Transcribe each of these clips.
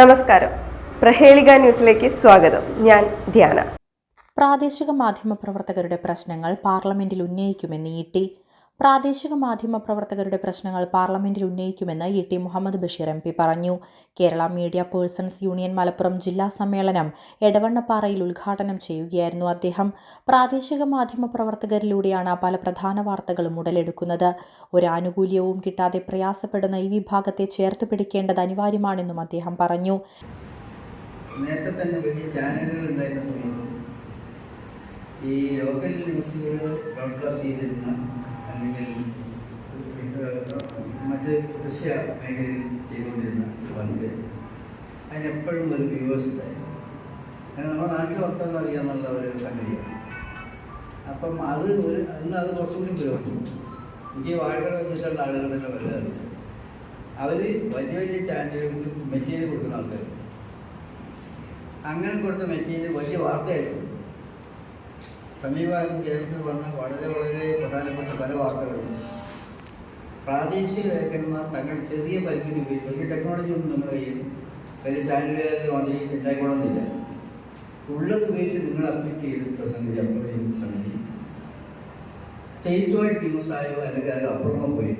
നമസ്കാരം. പ്രഹേളിക ന്യൂസിലേക്ക് സ്വാഗതം. ഞാൻ ധ്യാന. പ്രാദേശിക മാധ്യമ പ്രവർത്തകരുടെ പ്രശ്നങ്ങൾ പാർലമെന്റിൽ ഉന്നയിക്കുമെന്ന് ഇ ടി പ്രാദേശിക മാധ്യമ പ്രവർത്തകരുടെ പ്രശ്നങ്ങൾ പാർലമെന്റിൽ ഉന്നയിക്കുമെന്ന് E T Muhammad Basheer M P പറഞ്ഞു. Kerala media persons union Malappuram ജില്ലാ സമ്മേളനം എടവണ്ണപ്പാറയിൽ ഉദ്ഘാടനം ചെയ്യുകയായിരുന്നു അദ്ദേഹം. പ്രാദേശിക മാധ്യമ പ്രവർത്തകരിലൂടെയാണ് പല പ്രധാന വാർത്തകളും ഉടലെടുക്കുന്നത്. ഒരു ആനുകൂല്യവും കിട്ടാതെ പ്രയാസപ്പെടുന്ന ഈ വിഭാഗത്തെ ചേർത്ത് പിടിക്കേണ്ടത് അനിവാര്യമാണെന്നും അദ്ദേഹം പറഞ്ഞു. നേരത്തെ തന്നെ വലിയ ചാനലുകൾ സമയത്ത് ഈ ലോക്കൽ ന്യൂസുകൾ ബ്രോഡ്കാസ്റ്റ് ചെയ്തിരുന്ന അല്ലെങ്കിൽ മറ്റ് ദൃശ്യ മേഖലയിൽ ചെയ്തുകൊണ്ടിരുന്ന പണ്ട് അതിനെപ്പോഴും ഒരു വ്യൂവേഴ്സ് അങ്ങനെ നമ്മുടെ നാട്ടിൽ വർത്തമാനം അറിയാമെന്നുള്ള ഒരു സംഗതിയാണ്. അപ്പം അത് ഒരു ഇന്ന് അത് കുറച്ചുകൂടി പുരോഗമിച്ചു എനിക്ക് വാഴകൾ വെച്ചിട്ടുള്ള ആളുകൾ തന്നെ വളരെ അറിയാം. അവർ വലിയ വലിയ ചാനലുകൾക്ക് മെറ്റീരിയൽ കൊടുക്കുന്ന ആൾക്കാർ അങ്ങനെ കൊടുത്ത മെറ്റീരിയൽ വലിയ വാർത്തയായിരുന്നു സമീപകാലത്ത് കേരളത്തിൽ വന്ന വളരെ വളരെ പ്രധാനപ്പെട്ട പല വാർത്തകളും. പ്രാദേശിക ലേഖകന്മാർ തങ്ങൾ ചെറിയ പരിമിതി ഉപയോഗിച്ച് വലിയ ടെക്നോളജി ഒന്നും നമ്മുടെ കയ്യിൽ വലിയ ചാനലുകാരിൽ അതിൽ ഉണ്ടായിക്കൊള്ളുന്നില്ല ഉള്ളത് ഉപയോഗിച്ച് നിങ്ങൾ അപ്ഡേറ്റ് ചെയ്തിട്ടുള്ള സംഗതി അപ്ലോഡ് ചെയ്തിട്ടുള്ള സംഗതി സ്റ്റേറ്റ് വൈഡ് ന്യൂസായോ അല്ലെങ്കിൽ അതിൽ അപ്പുറമോ പോയി.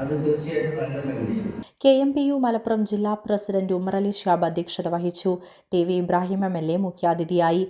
അത് തീർച്ചയായിട്ടും നല്ല സംഗതിയാണ്. K M P U Malappuram ജില്ലാ പ്രസിഡന്റ് ഉമറലി ഷാബ് അധ്യക്ഷത വഹിച്ചു. T V Ibrahim M L A മുഖ്യാതിഥിയായി.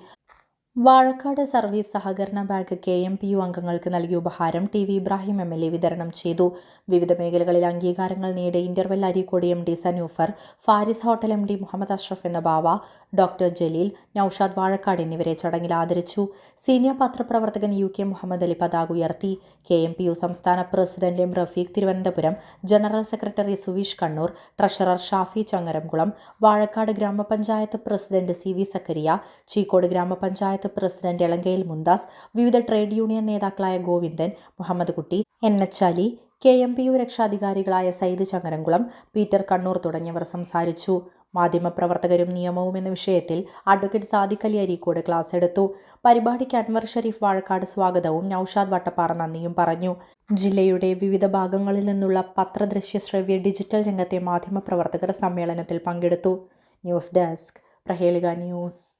വാഴക്കാട് സർവീസ് സഹകരണ bank K M P U അംഗങ്ങൾക്ക് നൽകിയ ഉപഹാരം T V Ibrahim M L A വിതരണം ചെയ്തു. വിവിധ മേഖലകളിൽ അംഗീകാരങ്ങൾ നേടിയ interval Areekode M D Sanoofar Faris hotel M D Muhammad Ashraf എന്ന ബാവ ഡോക്ടർ ജലീൽ നൌഷാദ് വാഴക്കാട് എന്നിവരെ ചടങ്ങിൽ ആദരിച്ചു. സീനിയർ പത്രപ്രവർത്തകൻ യു കെ മുഹമ്മദ് അലി പതാക ഉയർത്തി. കെ എം പി യു സംസ്ഥാന president M Rafeeq Thiruvananthapuram general secretary Suveesh Kannur treasurer Shafi Changaramkulam Vazhakkad ഗ്രാമപഞ്ചായത്ത് president C V Zakariya Cheekode ഗ്രാമപഞ്ചായത്ത് പ്രസിഡന്റ് എളങ്കയിൽ മുന്താസ് വിവിധ ട്രേഡ് യൂണിയൻ നേതാക്കളായ Govindan Muhammad Kutty N H Ali K M P U രക്ഷാധികാരികളായ Sayyid Changaramkulam Peter Kannur തുടങ്ങിയവർ സംസാരിച്ചു. മാധ്യമപ്രവർത്തകരും നിയമവും എന്ന വിഷയത്തിൽ അഡ്വക്കേറ്റ് സാദിഖ് അലി അരീക്കോട് ക്ലാസ് എടുത്തു. പരിപാടിക്ക് അൻവർ ഷെരീഫ് വാഴക്കാട് സ്വാഗതവും നൌഷാദ് വട്ടപ്പാറ നന്ദിയും പറഞ്ഞു. ജില്ലയുടെ വിവിധ ഭാഗങ്ങളിൽ നിന്നുള്ള പത്രദൃശ്യ ശ്രവ്യ ഡിജിറ്റൽ രംഗത്തെ മാധ്യമപ്രവർത്തകർ സമ്മേളനത്തിൽ പങ്കെടുത്തു. ന്യൂസ് ഡെസ്ക് പ്രഹേളിക news.